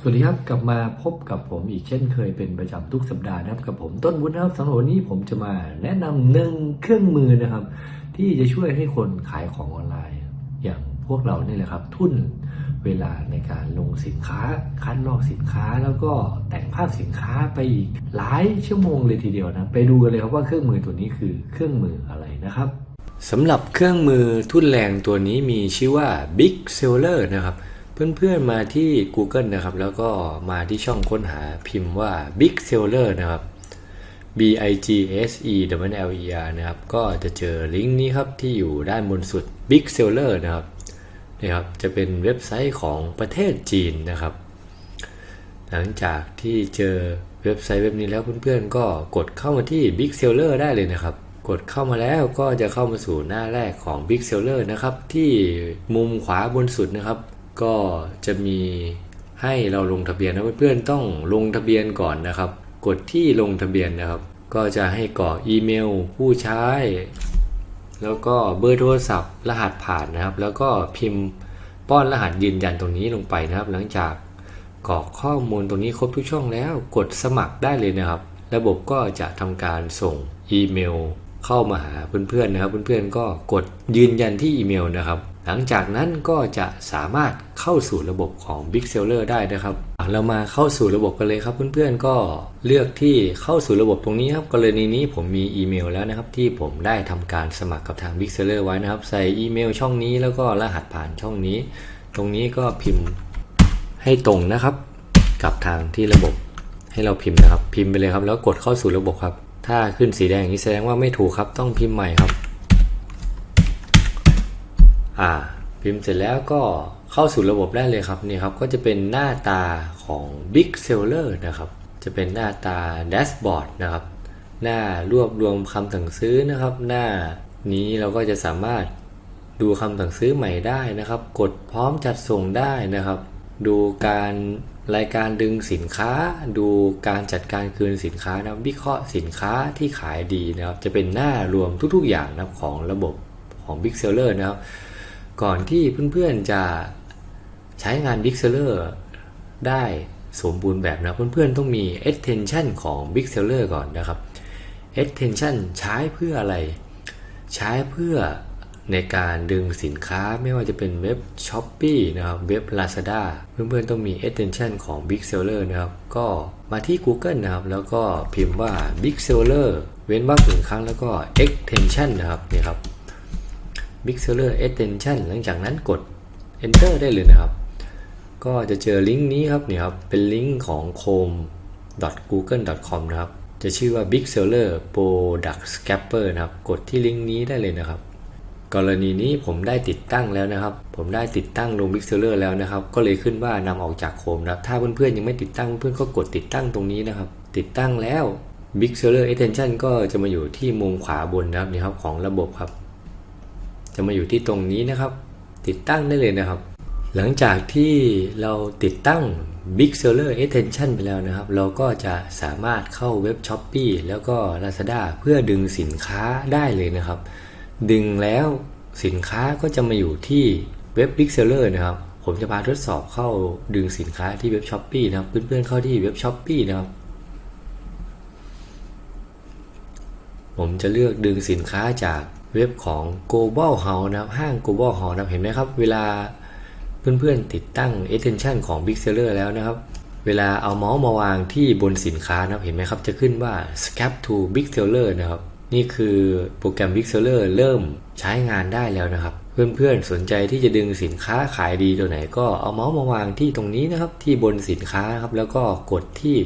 สวัสดีครับ กลับมาพบกับผมอีกเช่นเคยเป็นประจำทุกสัปดาห์นะครับกับผมต้นวุฒินะครับสำหรับวันนี้ผมจะมาแนะนำหนึ่งเครื่องมือนะครับ ที่จะช่วยให้คนขายของออนไลน์ อย่างพวกเราเนี่แหละครับ ทุนเวลาในการลงสินค้า คัดลอกสินค้าแล้วก็แต่งภาพสินค้าไปอีกหลายชั่วโมงเลยทีเดียวนะไปดูกันเลยครับว่าเครื่องมือตัวนี้คือเครื่องมืออะไรนะครับสำหรับเครื่องมือทุ่นแรงตัวนี้มีชื่อว่า Big Seller นะครับ เพื่อนๆมาที่ Google นะครับ แล้วก็มาที่ช่องค้นหาพิมพ์ว่า Big Seller นะครับ B I G S E W L E R นะครับ ก็จะเจอลิงก์นี้ครับที่อยู่ด้านบนสุด Big Seller นะครับนี่ครับ จะเป็นเว็บไซต์ของประเทศจีนนะครับ หลังจากที่เจอเว็บไซต์เว็บนี้แล้วเพื่อนๆ ก็กดเข้ามาที่ Big Seller ได้เลยนะครับ กดเข้ามาแล้วก็จะเข้ามาสู่หน้าแรกของ Big Seller นะครับ ที่มุมขวาบนสุดนะครับ ก็จะมีให้เราลงทะเบียนนะเพื่อนๆต้องลงทะเบียนก่อนนะครับ กดที่ลงทะเบียนนะครับ ก็จะให้กรอกอีเมล ผู้ใช้ แล้วก็เบอร์โทรศัพท์ รหัสผ่านนะครับ แล้วก็พิมพ์ป้อนรหัสยืนยันตรงนี้ลงไปนะครับ หลังจากกรอกข้อมูลตรงนี้ครบทุกช่องแล้วกดสมัครได้เลยนะครับ ระบบก็จะทำการส่งอีเมล เข้ามาหาเพื่อนๆนะครับ เพื่อนๆก็กดยืนยันที่อีเมลนะครับ หลังจากนั้นก็จะสามารถเข้าสู่ระบบของ Big Seller ได้นะครับ เรามาเข้าสู่ระบบกันเลยครับเพื่อนๆก็เลือกที่เข้าสู่ระบบตรงนี้ครับกรณีนี้ผมมีอีเมลแล้วนะครับ ที่ผมได้ทำการสมัครกับทาง Big Seller ไว้นะครับ ใส่อีเมลช่องนี้แล้วก็รหัสผ่านช่องนี้ ตรงนี้ก็พิมพ์ให้ตรงนะครับ กับทางที่ระบบให้เราพิมพ์นะครับ พิมพ์ไปเลยครับ แล้วกดเข้าสู่ระบบครับ ถ้าขึ้นสีแดงอย่างนี้แสดงว่าไม่ถูกครับต้องพิมพ์ใหม่ครับ อ่า พิมพ์เสร็จแล้วก็เข้าสู่ระบบได้เลยครับนี่ครับก็จะเป็นหน้าตาของ Big Seller นะครับ จะเป็นหน้าตาแดชบอร์ดนะครับ หน้ารวบรวมคำสั่งซื้อนะครับ หน้านี้เราก็จะสามารถดูคำสั่งซื้อใหม่ได้นะครับ กดพร้อมจัดส่งได้นะครับ ดูการรายการดึงสินค้า ดูการจัดการคืนสินค้านะวิเคราะห์สินค้าที่ขายดีนะครับ จะเป็นหน้ารวมทุกๆอย่างนะครับของระบบของ Big Seller นะครับ ก่อนที่เพื่อนๆจะใช้งาน Big Seller ได้สมบูรณ์แบบนะ เพื่อนๆต้องมี attention ของ Big Seller ก่อนนะครับ attention ใช้เพื่ออะไร ใช้เพื่อในการดึงสินค้าไม่ว่าจะเป็นเว็บ s h o p e e นะครับเว็บ Lazada เพื่อนๆต้องมี attention ของ Big Seller นะครับ ก็มาที่ Google นะครับ แล้วก็พิมพ์ว่า Big Seller เว้นวรรคหนึ่งครั้งแล้วก็ extension นะครับนี่ครับ Big Seller Attention หลังจากนั้นกด Enter ได้เลยนะครับ ก็จะเจอลิงก์นี้ครับเนี่ยครับ เป็นลิงก์ของ chrome.google.com นะครับ จะชื่อว่า Big Seller Product Scalper นะครับ กดที่ลิงก์นี้ได้เลยนะครับ กรณีนี้ผมได้ติดตั้งแล้วนะครับ ผมได้ติดตั้งลง Big Seller แล้วนะครับ ก็เลยขึ้นว่านำออกจากโคมนะครับ ถ้าเพื่อนๆยังไม่ติดตั้งเพื่อนๆก็กดติดตั้งตรงนี้นะครับ ติดตั้งแล้ว Big Seller Attention ก็จะมาอยู่ที่มุมขวาบนนะครับนี่ครับของระบบครับ จะมาอยู่ที่ตรงนี้นะครับ ติดตั้งได้เลยนะครับ หลังจากที่เราติดตั้ง Big Seller Attention ไปแล้วนะครับ เราก็จะสามารถเข้าเว็บ s h o p e e แล้วก็ Lazada เพื่อดึงสินค้าได้เลยนะครับ ดึงแล้วสินค้าก็จะมาอยู่ที่เว็บ Big Seller นะครับ ผมจะพาทดสอบเข้าดึงสินค้าที่เว็บ s h o p e e นะครับ เพื่อนๆเข้าที่เว็บ s h o p e e นะครับ ผมจะเลือกดึงสินค้าจาก เว็บของ Global House นะครับห้าง Global House นะครับเห็นไหมครับ เวลาเพื่อนๆติดตั้ง attention ของ Big Seller แล้วนะครับ เวลาเอาเมาส์มาวางที่บนสินค้านะครับเห็นไหมครับจะขึ้นว่า Scap to Big Seller นะครับ นี่คือโปรแกรม Big Seller เริ่มใช้งานได้แล้วนะครับ เพื่อนๆสนใจที่จะดึงสินค้าขายดีตัวไหน ก็เอาเมาส์มาวางที่ตรงนี้นะครับที่บนสินค้าครับแล้วก็กดที่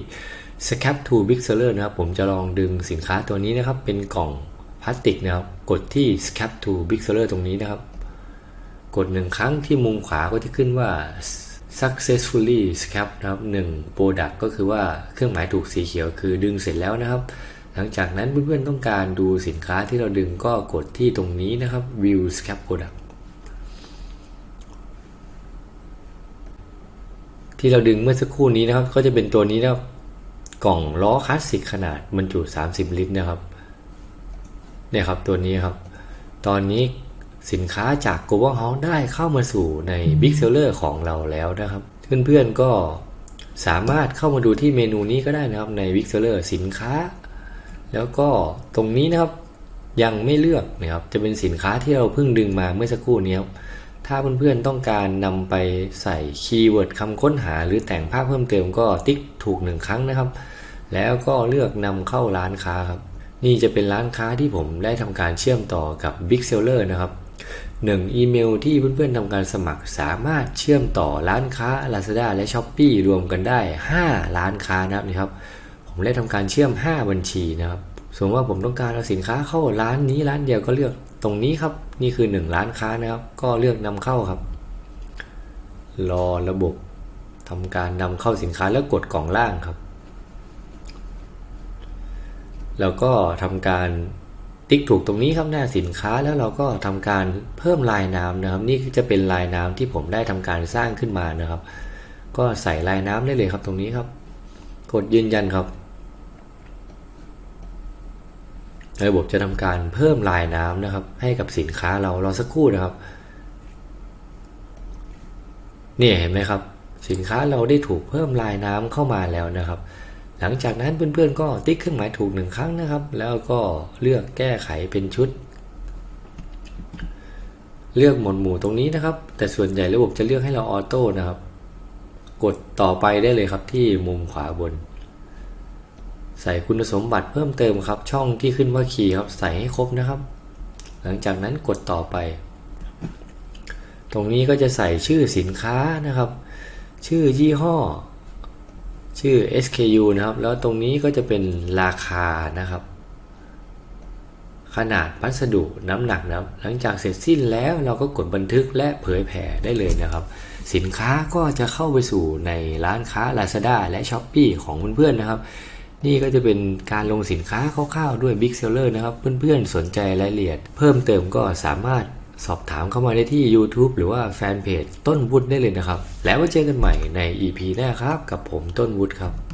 Scap to Big Seller นะครับผมจะลองดึงสินค้าตัวนี้นะครับเป็นกล่อง พลาสติกนะครับ กดที่ Scap to Big Seller ตรงนี้นะครับ กดหนึ่งครั้งที่มุมขวาก็จะขึ้นว่า successfully scap นะครับหนึ่ง product ก็คือว่าเครื่องหมายถูกสีเขียวคือดึงเสร็จแล้วนะครับ หลังจากนั้นเพื่อนๆต้องการดูสินค้าที่เราดึงก็กดที่ตรงนี้นะครับ view scap product ที่เราดึงเมื่อสักครู่นี้นะครับ ก็จะเป็นตัวนี้นะครับ กล่องล้อคลาสสิกขนาดบรรจุ 30 ลิตรนะครับ เนี่ยครับตัวนี้ครับ ตอนนี้สินค้าจาก Global House ได้เข้ามาสู่ใน Big Seller ของเราแล้วนะครับ เพื่อนๆก็สามารถเข้ามาดูที่เมนูนี้ก็ได้นะครับใน w i x e l e r สินค้า แล้วก็ตรงนี้นะครับยังไม่เลือกนะครับจะเป็นสินค้าที่เราเพิ่งดึงมาเมื่อสักครู่นี้ครับถ้าเพื่อนๆต้องการนำไปใส่คีย์เวิร์ดคำค้นหา หรือแต่งภาพเพิ่มเติมก็ติ๊กถูกหนึ่งครั้งนะครับ แล้วก็เลือกนำเข้าร้านค้าครับ นี่จะเป็นร้านค้าที่ผมได้ทำการเชื่อมต่อกับ Big Seller นะครับหนึ่งอีเมลที่เพื่อนๆทำการสมัครสามารถเชื่อมต่อร้านค้า Lazada และ s h อ p e e รวมกันได้ 5 ร้านค้านะครับนี่ครับ ผมได้ทำการเชื่อม 5 บัญชีนะครับ สมมติว่าผมต้องการเอาสินค้าเข้าร้านนี้ร้านเดียวก็เลือกตรงนี้ครับนี่คือ 1 ร้านค้านะครับ ก็เลือกนำเข้าครับ รอระบบทำการนำเข้าสินค้าแล้วกดกล่องล่างครับ แล้วก็ทำการติ๊กถูกตรงนี้ครับหน้าสินค้าแล้วเราก็ทำการเพิ่มลายน้ำนะครับ นี่จะเป็นลายน้ำที่ผมได้ทำการสร้างขึ้นมานะครับ ก็ใส่ลายน้ำได้เลยครับตรงนี้ครับ กดยืนยันครับ ระบบจะทำการเพิ่มลายน้ำนะครับ ให้กับสินค้าเรารอสักครู่นะครับนี่เห็นไหมครับ สินค้าเราได้ถูกเพิ่มลายน้ำเข้ามาแล้วนะครับ หลังจากนั้นเพื่อนๆก็ติ๊กเครื่องหมายถูกหนึ่งครั้งนะครับ แล้วก็เลือกแก้ไขเป็นชุด เลือกหมวดหมู่ตรงนี้นะครับ แต่ส่วนใหญ่ระบบจะเลือกให้เราออโต้นะครับ กดต่อไปได้เลยครับที่มุมขวาบน ใส่คุณสมบัติเพิ่มเติมครับ ช่องที่ขึ้นว่าคีย์ครับใส่ให้ครบนะครับ หลังจากนั้นกดต่อไป ตรงนี้ก็จะใส่ชื่อสินค้านะครับ ชื่อยี่ห้อ ชื่อ SKU นะครับ แล้วตรงนี้ก็จะเป็นราคานะครับ ขนาดพัสดุน้ำหนักนะครับ หลังจากเสร็จสิ้นแล้วเราก็กดบันทึกและเผยแผ่ได้เลยนะครับ สินค้าก็จะเข้าไปสู่ในร้านค้า Lazada และ s h อ p e e ของเพื่อนๆนะครับ นี่ก็จะเป็นการลงสินค้าคร่าวๆด้วย Big Seller นะครับ เพื่อนๆสนใจรายละเอียด เพิ่มเติมก็สามารถ สอบถามเข้ามาได้ที่ YouTube หรือว่าแฟนเพจต้นวุฒิได้เลยนะครับ แล้วไว้เจอกันใหม่ใน EP หน้าครับ กับผมต้นวุฒิครับ